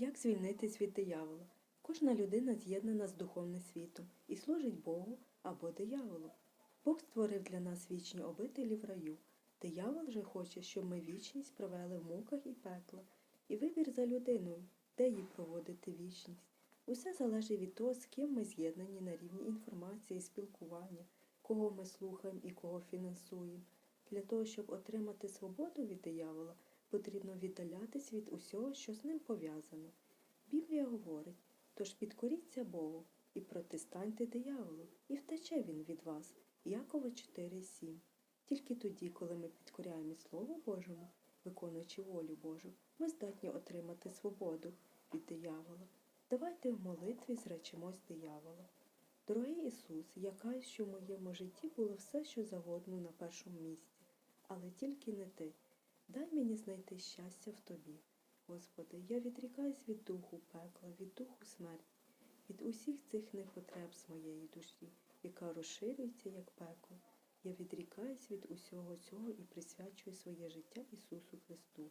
Як звільнитись від диявола? Кожна людина з'єднана з духовним світом і служить Богу або дияволу. Бог створив для нас вічні обителі в раю. Диявол же хоче, щоб ми вічність провели в муках і пекла. І вибір за людиною, де їй проводити вічність. Усе залежить від того, з ким ми з'єднані на рівні інформації, і спілкування, кого ми слухаємо і кого фінансуємо. Для того, щоб отримати свободу від диявола, потрібно віддалятись від усього, що з ним пов'язано. Біблія говорить, тож підкоріться Богу і протистаньте дияволу, і втече він від вас. Якова 4,7. Тільки тоді, коли ми підкоряємо Слову Божому, виконуючи волю Божу, ми здатні отримати свободу від диявола. Давайте в молитві зречемось диявола. Дорогий Ісус, я каюсь, що в моєму житті було все, що завгодно на першому місці, але тільки не ти. Дай мені знайти щастя в тобі. Господи, я відрікаюсь від духу пекла, від духу смерті, від усіх цих непотреб з моєї душі, яка розширюється як пекло. Я відрікаюсь від усього цього і присвячую своє життя Ісусу Христу.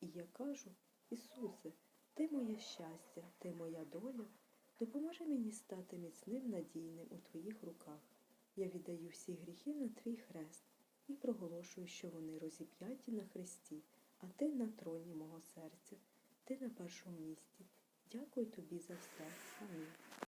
І я кажу, Ісусе, Ти моє щастя, Ти моя доля, допоможи мені стати міцним, надійним у Твоїх руках. Я віддаю всі гріхи на Твій хрест і проголошую, що вони розіп'яті на хресті, а Ти на троні мого серця, Ти на першому місці. Дякую тобі за все. Амінь.